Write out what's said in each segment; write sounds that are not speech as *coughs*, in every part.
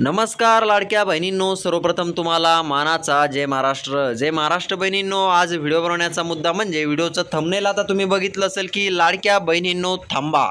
नमस्कार लाडक्या बहिणींनो सर्वप्रथम तुम्हाला मानाचा जय महाराष्ट्र. जय महाराष्ट्र बहिणींनो आज व्हिडिओ बनवण्याचा मुद्दा म्हणजे व्हिडिओचं थंबनेल आता तुम्ही बघितलं असेल की लाडक्या बहिणींनो थांबा.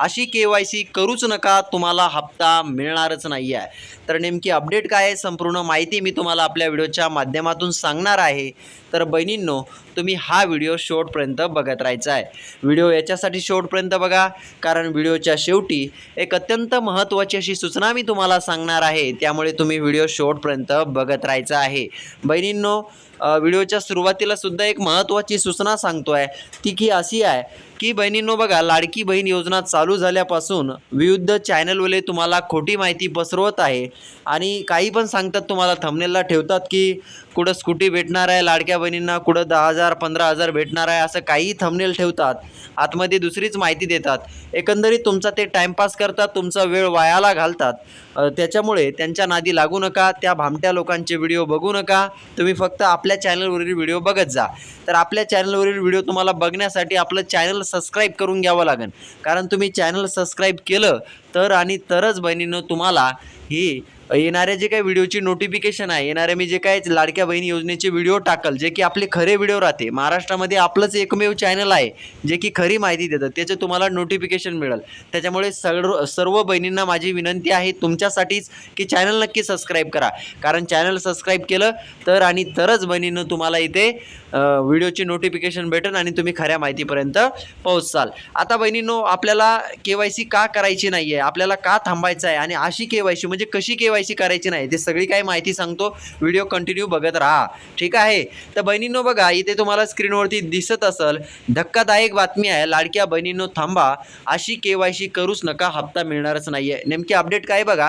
अशी के वाय सी करूच नका तुम्हाला हप्ता मिळणारच नाही आहे तर नेमकी अपडेट काय आहे संपूर्ण माहिती मी तुम्हाला आपल्या व्हिडिओच्या माध्यमातून सांगणार आहे. तर बहिणींनो तुम्ही हा व्हिडिओ शेवटपर्यंत बघत राहायचा आहे. व्हिडिओ याच्यासाठी शेवटपर्यंत बघा कारण व्हिडिओच्या शेवटी एक अत्यंत महत्त्वाची अशी सूचना मी तुम्हाला सांगणार आहे. त्यामुळे तुम्ही व्हिडिओ शेवटपर्यंत बघत राहायचा आहे. बहिणींनो व्हिडिओच्या सुरुवातीला सुद्धा एक महत्त्वाची सूचना सांगतो आहे ती की अशी आहे की बहिणींनो बघा लाडकी बहीण योजना चालू झाल्यापासून विविध चॅनलवाले तुम्हाला खोटी माहिती पसरवत आहे. आणि काही पण सांगतात तुम्हाला थंबनेलला ठेवतात की कुठं स्कूटी भेटणार आहे लाडक्या बहिणींना कुठं दहा हजार पंधरा हजार भेटणार आहे असं काही थंबनेल ठेवतात. आतमध्ये दुसरीच माहिती देतात. एकंदरीत तुमचा ते टाईमपास करतात तुमचा वेळ वायाला घालतात. त्याच्यामुळे त्यांच्या नादी लागू नका त्या भामट्या लोकांचे व्हिडिओ बघू नका. तुम्ही फक्त आपल्या चॅनलवरील व्हिडिओ बघत जा. तर आपल्या चॅनलवरील व्हिडिओ तुम्हाला बघण्यासाठी आपलं चॅनल सबस्क्राईब करून घ्यावं लागेल. कारण तुम्ही चॅनल सबस्क्राईब केलं तर आणि तरच बहिणीनं तुम्हाला ही येणाऱ्या जे काही व्हिडिओची नोटिफिकेशन आहे येणाऱ्या मी जे काय लाडक्या बहिणी योजनेचे व्हिडिओ टाकल जे की आपले खरे व्हिडिओ राहते. महाराष्ट्रामध्ये आपलंच एकमेव चॅनल आहे जे की खरी माहिती देतं. त्याचं तुम्हाला नोटिफिकेशन मिळेल. त्याच्यामुळे सर्व सर्व बहिणींना माझी विनंती आहे तुमच्यासाठीच की चॅनल नक्की सबस्क्राईब करा. कारण चॅनल सबस्क्राईब केलं तर आणि तरच बहिणीनं तुम्हाला इथे व्हिडिओची नोटिफिकेशन भेटेल आणि तुम्ही खऱ्या माहितीपर्यंत पोहोचाल. आता बहिणींनो आपल्याला के वाय सी का करायची नाही आहे आपल्याला का थांबायचं आहे? आणि अशी के वाय सी म्हणजे कशी के वाय सी करायची नाही? ते सगळी काही माहिती सांगतो. व्हिडिओ कंटिन्यू बघत राहा. ठीक आहे? तर बहिणींनो बघा इथे तुम्हाला स्क्रीनवरती दिसत असेल धक्कादायक बातमी आहे. लाडक्या बहिणींनो थांबा. अशी के वाय सी करूच नका. हप्ता मिळणारच नाही आहे नेमकी अपडेट काय बघा?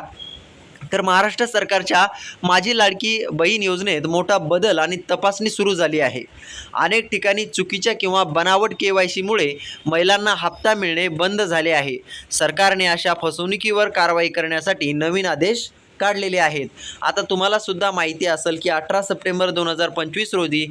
तर महाराष्ट्र सरकारच्या माझी लाडकी बहीण योजनेत मोठा बदल आणि तपासणी सुरू झाली आहे. अनेक ठिकाणी चुकीच्या किंवा बनावट के वाय सीमुळे महिलांना हप्ता मिळणे बंद झाले आहे. सरकारने अशा फसवणुकीवर कारवाई करण्यासाठी नवीन आदेश काढलेले आहेत. आता तुम्हाला सुद्धा माहिती असेल की अठरा सप्टेंबर दोन हजार पंचवीस रोजी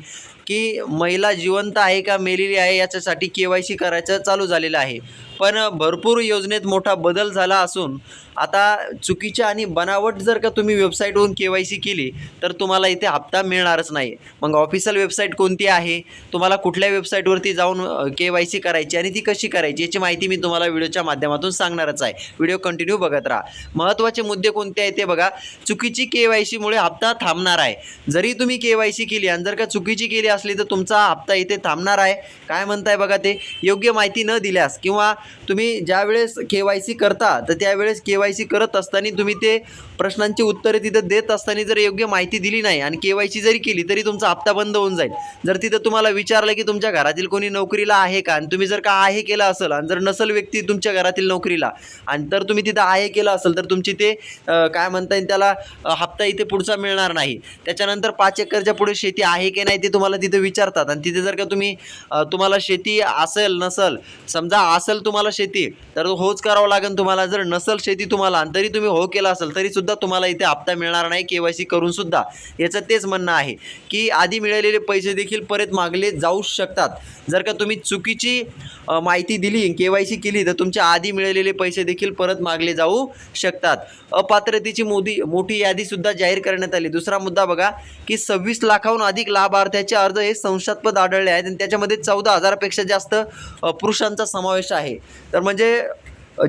की महिला जिवंत आहे का मेलेली आहे याच्यासाठी के वाय सी करायचं चालू झालेलं आहे. पण भरपूर योजनेत मोठा बदल झाला असून आता चुकीच्या आणि बनावट जर का तुम्ही वेबसाईटवरून के वाय सी केली तर तुम्हाला इथे हप्ता मिळणारच नाही. मग ऑफिशियल वेबसाईट कोणती आहे? तुम्हाला कुठल्या वेबसाईटवरती जाऊन के वाय सी करायची आणि ती कशी करायची याची माहिती मी तुम्हाला व्हिडिओच्या माध्यमातून सांगणारच आहे. व्हिडिओ कंटिन्यू बघत राहा. महत्त्वाचे मुद्दे कोणते आहेत ते बघा. चुकीची के वाय सीमुळे हप्ता थांबणार आहे. जरी तुम्ही के वाय सी केली आणि जर का चुकीची केली असली तर तुमचा हप्ता इथे थांबणार आहे. काय म्हणताय बघा ते? योग्य माहिती न दिल्यास किंवा तुम्ही ज्यावेळेस के वाय सी करता तर त्यावेळेस के वाय सी करत असताना तुम्ही ते प्रश्नांची उत्तरे तिथं देत असताना जर योग्य माहिती दिली नाही आणि के वाय सी जरी केली तरी तुमचा हप्ता बंद होऊन जाईल. जर तिथं तुम्हाला विचारलं की तुमच्या घरातील कोणी नोकरीला आहे का? आणि तुम्ही जर का आहे केलं असेल आणि जर नसल व्यक्ती तुमच्या घरातील नोकरीला आणि तर तुम्ही तिथं आहे केलं असेल तर तुमची ते काय म्हणता येईल त्याला हप्ता इथे पुढचा मिळणार नाही. त्याच्यानंतर पाच एकरच्या पुढे शेती आहे की नाही ते तुम्हाला तिथे विचारतात. आणि तिथे जर का तुम्ही तुम्हाला शेती असेल नसल समजा असेल तुम तुम्हाला शेती तर होच करावं लागेल तुम्हाला. जर नसल शेती तुम्हाला आणि तरी तुम्ही हो केला असेल तरी सुद्धा तुम्हाला इथे हप्ता मिळणार नाही के वाय सी करून सुद्धा. याचं तेच म्हणणं आहे की आधी मिळालेले पैसे देखील परत मागले जाऊ शकतात. जर का तुम्ही चुकीची माहिती दिली के वाय सी केली तर तुमच्या आधी मिळालेले पैसे देखील परत मागले जाऊ शकतात. अपात्रतेची मोदी मोठी यादीसुद्धा जाहीर करण्यात आली. दुसरा मुद्दा बघा की सव्वीस लाखाहून अधिक लाभार्थ्याचे अर्ज हे संशयास्पद आढळले आहेत आणि त्याच्यामध्ये चौदा हजारापेक्षा जास्त पुरुषांचा समावेश आहे. तर म्हणजे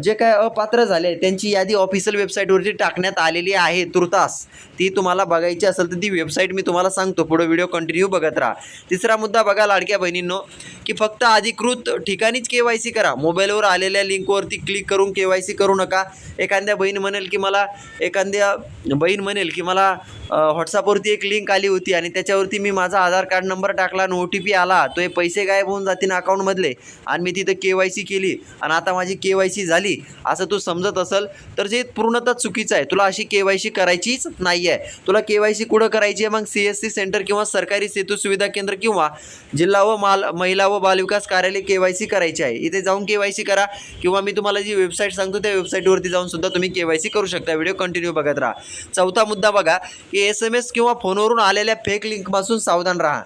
जे काय अपात्र झाले त्यांची यादी ऑफिशियल वेबसाईटवरती टाकण्यात आलेली आहे तुर्तास. ती तुम्हाला बघायची असेल तर ती वेबसाईट मी तुम्हाला सांगतो. पुढे व्हिडिओ कंटिन्यू बघत राहा. तिसरा मुद्दा बघा लाडक्या बहिणींनो की फक्त अधिकृत ठिकाणीच के वाय सी करा. मोबाईलवर आलेल्या लिंकवरती क्लिक करून के वाय सी करू नका. एखाद्या बहीण म्हणेल की मला एखाद्या बहीण म्हणेल की मला व्हॉट्सअपवरती एक लिंक आली होती आणि त्याच्यावरती मी माझा आधार कार्ड नंबर टाकला आणि ओ टी पी आला. तो हे पैसे गायब होऊन जातील अकाउंटमधले आणि मी तिथं के वाय सी केली. आणि आता माझी के वाय सी झाली असं तू समजत असेल तर जे पूर्णतः चुकीचं आहे तुला अशी के वाय सी करायचीच नाही आहे. तुला के वाय सी कुठं करायची आहे? मग सी एस सी सेंटर किंवा सरकारी सेतू सुविधा केंद्र किंवा जिल्हा व माल महिला व बालविकास कार्यालय के वाय सी करायची आहे. इथे जाऊन के वाय सी करा किंवा मी तुम्हाला जी वेबसाईट सांगतो त्या वेबसाईटवरती जाऊन सुद्धा तुम्ही के वाय सी करू शकता. व्हिडिओ कंटिन्यू बघत राहा. चौथा मुद्दा बघा की एस एम एस किंवा फोनवरून आलेल्या फेक लिंकपासून सावधान राहा.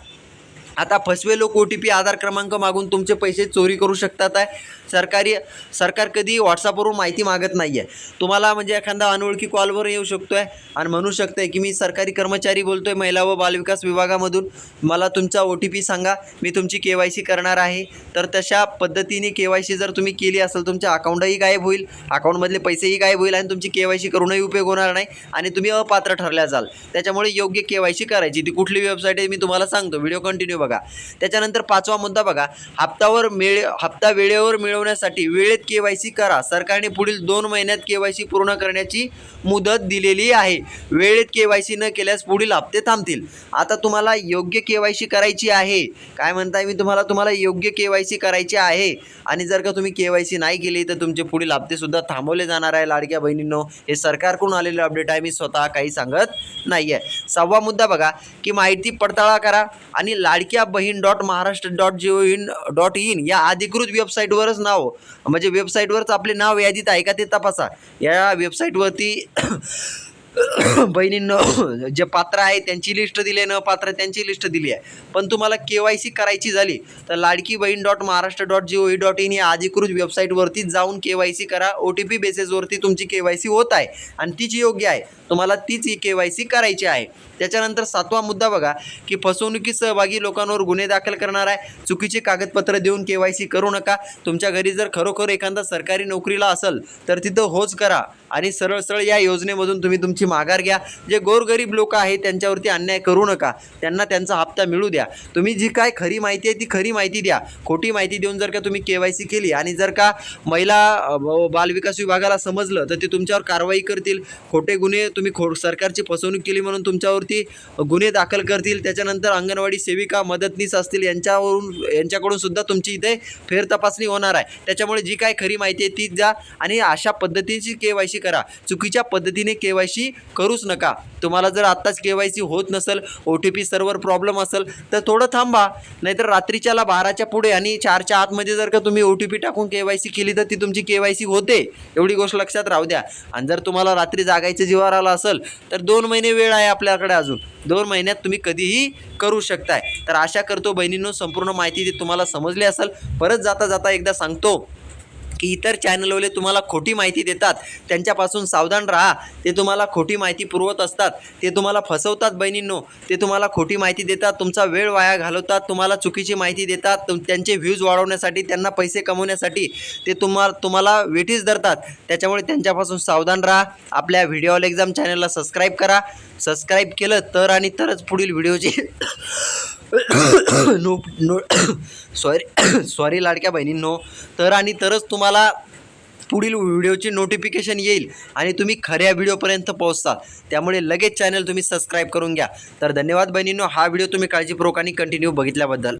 आता फसवे लोक ओ टी पी आधार क्रमांक मागून तुमचे पैसे चोरी करू शकतात आहे. सरकारी सरकार कधी व्हॉट्सअपवरून माहिती मागत नाही आहे तुम्हाला म्हणजे एखादा अनोळखी कॉलवर येऊ शकतो आहे आणि म्हणू शकतो आहे की मी सरकारी कर्मचारी बोलतो आहे महिला व बालविकास विभागामधून. मला तुमचा ओ टी पी सांगा. मी तुमची के वाय सी करणार आहे. तर तशा पद्धतीने के वाय सी जर तुम्ही केली असेल तुमच्या अकाउंटही गायब होईल. अकाउंटमधले पैसेही गायब होईल आणि तुमची के वाय सी करूनही उपयोग होणार नाही आणि तुम्ही अपात्र ठरल्या जाल. त्याच्यामुळे योग्य के वाय सी करायची. ती कुठली वेबसाईट आहे मी तुम्हाला सांगतो. व्हिडिओ कंटिन्यू बघा. त्याच्यानंतर पाचवा मुद्दा बघा. हप्तावर मिळ हप्ता वेळेवर मिळवण्यासाठी वेळेत के वाय सी करा. सरकारने पुढील दोन महिन्यात के वाय सी पूर्ण करण्याची मुदत दिलेली आहे. वेळेत के वाय सी न केल्यास पुढील हप्ते थांबतील. आता तुम्हाला योग्य के वाय सी करायची आहे. काय म्हणताय मी तुम्हाला? तुम्हाला योग्य के वाय सी करायची आहे. आणि जर का तुम्ही के वाय सी नाही केली तर तुमचे पुढील हप्तेसुद्धा थांबवले जाणार आहे लाडक्या बहिणींनो. हे सरकारकडून आलेलं अपडेट आहे. मी स्वतः काही सांगत नाही आहे सहावा मुद्दा बघा की माहिती पडताळा करा. आणि लाडक्या बहीण dot Maharashtra dot G O in dot in या अधिकृत वेबसाईटवरच नाव. म्हणजे वेबसाईटवरच आपले नाव यादीत आहे का ते तपासा. या वेबसाईटवरती *coughs* बहिणींनं जे पात्र आहे त्यांची लिस्ट दिली आहे न पात्र त्यांची लिस्ट दिली आहे. पण तुम्हाला के वाय सी करायची झाली तर Ladki Bahin dot Maharashtra dot G O dot in या अधिकृत वेबसाईटवरती जाऊन के वाय सी करा. ओ टी पी बेसिसवरती तुमची के वाय सी होत आहे आणि तीच योग्य आहे. तुम्हाला तीच के वाय सी करायची आहे. त्याच्यानंतर सातवा मुद्दा बघा की फसवणुकीत सहभागी लोकांवर गुन्हे दाखल करणार आहे. चुकीचे कागदपत्र देऊन के वाय सी करू नका. तुमच्या घरी जर खरोखर एखादा सरकारी नोकरीला असेल तर तिथं होच करा आणि सरळ सरळ या योजनेमधून तुम्ही तुमची माघार घ्या. जे गोरगरीब लोक आहेत त्यांच्यावरती अन्याय करू नका. त्यांना त्यांचा हप्ता मिळू द्या. तुम्ही जी काय खरी माहिती आहे ती खरी माहिती द्या. खोटी माहिती देऊन जर का तुम्ही के वाय सी केली आणि जर का महिला बालविकास विभागाला समजलं तर ते तुमच्यावर कारवाई करतील. खोटे गुन्हे तुम्ही खो सरकारची फसवणूक केली म्हणून तुमच्यावरती गुन्हे दाखल करतील त्याच्यानंतर अंगणवाडी सेविका मदतनीस असतील यांच्यावरून यांच्याकडून सुद्धा तुमची इथे फेरतपासणी होणार आहे. त्याच्यामुळे जी काय खरी माहिती आहे तीच द्या आणि अशा पद्धतीची के वाय सी करा. चुकीच्या पद्धतीने के वाय सी करूच नका. तुम्हाला जर आत्ताच के वाय सी होत नसेल O T P server problem असेल तर थोडं थांबा. नाहीतर रात्रीच्याला बाराच्या पुढे आणि चारच्या आतमध्ये जर का तुम्ही ओ टी पी टाकून के वाय सी केली तर ती तुमची के वाय सी होते. एवढी गोष्ट लक्षात राहू द्या. आणि जर तुम्हाला रात्री जागायचं जीवावर आलं असेल तर दोन महिने वेळ आहे आपल्याकडे अजून. दोन महिन्यात तुम्ही कधीही करू शकताय. तर आशा करतो बहिणींनो संपूर्ण माहिती ती तुम्हाला समजली असेल. परत जाता जाता एकदा सांगतो. की इतर चॅनलवाले तुम्हाला खोटी माहिती देतात त्यांच्यापासून सावधान राहा. ते तुम्हाला खोटी माहिती पुरवत असतात. ते तुम्हाला फसवतात बहिणींनो. ते तुम्हाला खोटी माहिती देतात. तुमचा वेळ वाया घालवतात. तुम्हाला चुकीची माहिती देतात. तुम त्यांचे व्ह्यूज वाढवण्यासाठी त्यांना पैसे कमवण्यासाठी ते तुम्हाला तुम्हाला वेठीस धरतात. त्याच्यामुळे त्यांच्यापासून सावधान राहा. आपल्या व्हिडिओ एक्झाम चॅनलला सबस्क्राईब करा. सबस्क्राईब केलं तर आणि तरच पुढील व्हिडिओची नो नो सॉरी सॉरी लाडक्या बहिणींनो तर आणि तरच तुम्हाला पुढील व्हिडिओची नोटिफिकेशन येईल आणि तुम्ही खऱ्या व्हिडिओपर्यंत पोहोचता. त्यामुळे लगेच चॅनल तुम्ही सबस्क्राईब करून घ्या. तर धन्यवाद बहिणींनो. हा व्हिडिओ तुम्ही काळजीपूर्वक आणि कंटिन्यू बघितल्याबद्दल.